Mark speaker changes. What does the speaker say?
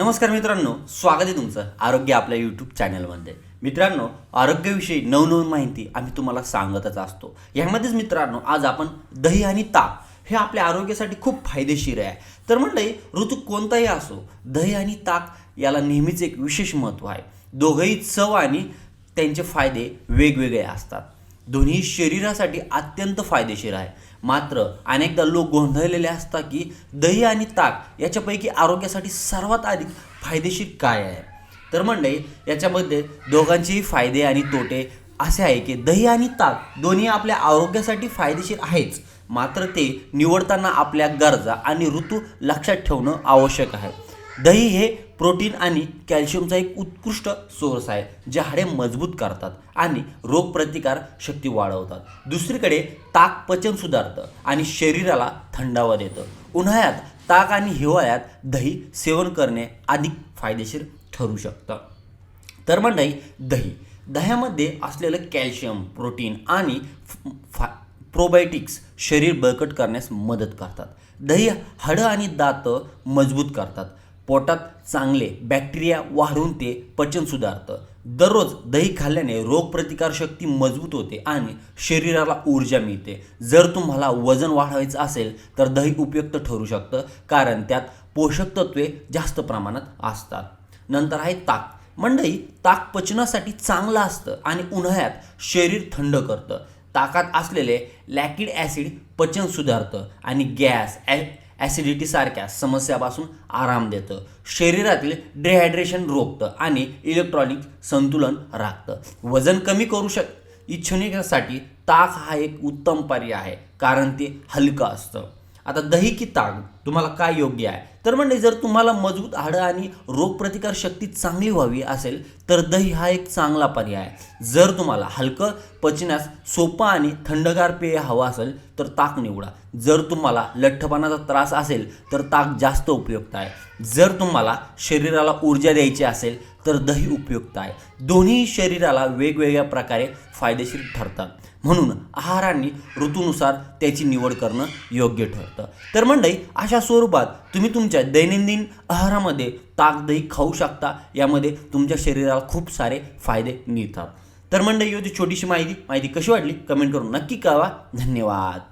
Speaker 1: नमस्कार मित्रांनो स्वागत आहे तुमचं आरोग्य आपल्या यूट्यूब चॅनलमध्ये मित्रांनो आरोग्याविषयी नवनवीन माहिती आम्ही तुम्हाला सांगतच असतो. यामध्येच मित्रांनो आज आपण दही आणि ताक हे आपल्या आरोग्यासाठी खूप फायदेशीर आहे. तर म्हणलंय ऋतू कोणताही असो दही आणि ताक याला नेहमीच एक विशेष महत्त्व आहे. दोघंही चव आणि त्यांचे फायदे वेगवेगळे असतात. दोन्ही शरीरासाठी अत्यंत फायदेशीर आहे. मात्र अनेकदा लोक गोंधळलेले असतात की दही आणि ताक याच्यापैकी आरोग्यासाठी सर्वात अधिक फायदेशीर काय आहे? तर म्हणजे याच्यामध्ये दोघांचेही फायदे आणि तोटे असे आहे की दही आणि ताक दोन्ही आपल्या आरोग्यासाठी फायदेशीर आहेच. मात्र ते निवडताना आपल्या गरजा आणि ऋतू लक्षात ठेवणं आवश्यक आहे. दही हे प्रोटीन आणि कॅल्शियमचा एक उत्कृष्ट सोर्स आहे जे हाडे मजबूत करतात आणि रोगप्रतिकार शक्ती वाढवतात. दुसरीकडे ताक पचन सुधारतं आणि शरीराला थंडावा देतं. उन्हाळ्यात ताक आणि हिवाळ्यात दही सेवन करणे अधिक फायदेशीर ठरू शकतं. तर मंडळी दही. दह्यामध्ये असलेलं कॅल्शियम प्रोटीन आणि फा प्रोबायोटिक्स शरीर बळकट करण्यास मदत करतात. दही हाडं आणि दात मजबूत करतात. पोटात चांगले बॅक्टेरिया वाढून ते पचन सुधारतं. दररोज दही खाल्ल्याने रोगप्रतिकारशक्ती मजबूत होते आणि शरीराला ऊर्जा मिळते. जर तुम्हाला वजन वाढवायचं असेल तर दही उपयुक्त ठरू शकतं कारण त्यात पोषक तत्वे जास्त प्रमाणात असतात. नंतर आहे ताक. मंडई ताक पचनासाठी चांगलं असतं आणि उन्हाळ्यात शरीर थंड करतं. ताकात असलेले लॅकिड ॲसिड पचन सुधारतं आणि गॅस ॲ ॲसिडिटीसारख्या समस्यापासून आराम देतं. शरीरातील डिहायड्रेशन रोखतं आणि इलेक्ट्रॉनिक संतुलन राखतं. वजन कमी करू शक इच्छुनिकासाठी ताक हा एक उत्तम पर्याय आहे कारण ते हलकं असतं. आता दही की ताक. तुम्हाला काय योग्य आहे? तर म्हणजे जर तुम्हाला मजबूत हाडं आणि रोगप्रतिकार शक्ती चांगली व्हावी असेल तर दही हा एक चांगला पर्याय आहे. जर तुम्हाला हलकं पचण्यास सोपं आणि थंडगार पेय हवं असेल तर ताक निवडा. जर तुम्हाला लठ्ठपणाचा त्रास असेल तर ताक जास्त उपयुक्त आहे. जर तुम्हाला शरीराला ऊर्जा द्यायची असेल तर दही उपयुक्त आहे. दोन्ही शरीराला वेगवेगळ्या प्रकारे फायदेशीर ठरतात. म्हणून आहारांनी ऋतूनुसार त्याची निवड करणं योग्य ठरतं. तर मंडळी अशा स्वरूपात तुम्ही तुमच्या दैनंदिन आहारामध्ये ताक दही खाऊ शकता. यामध्ये तुमच्या शरीराला खूप सारे फायदे मिळतात. तर मंडळी होती छोटीशी माहिती. माहिती कशी वाटली? कमेंट करून नक्की कळवा. धन्यवाद.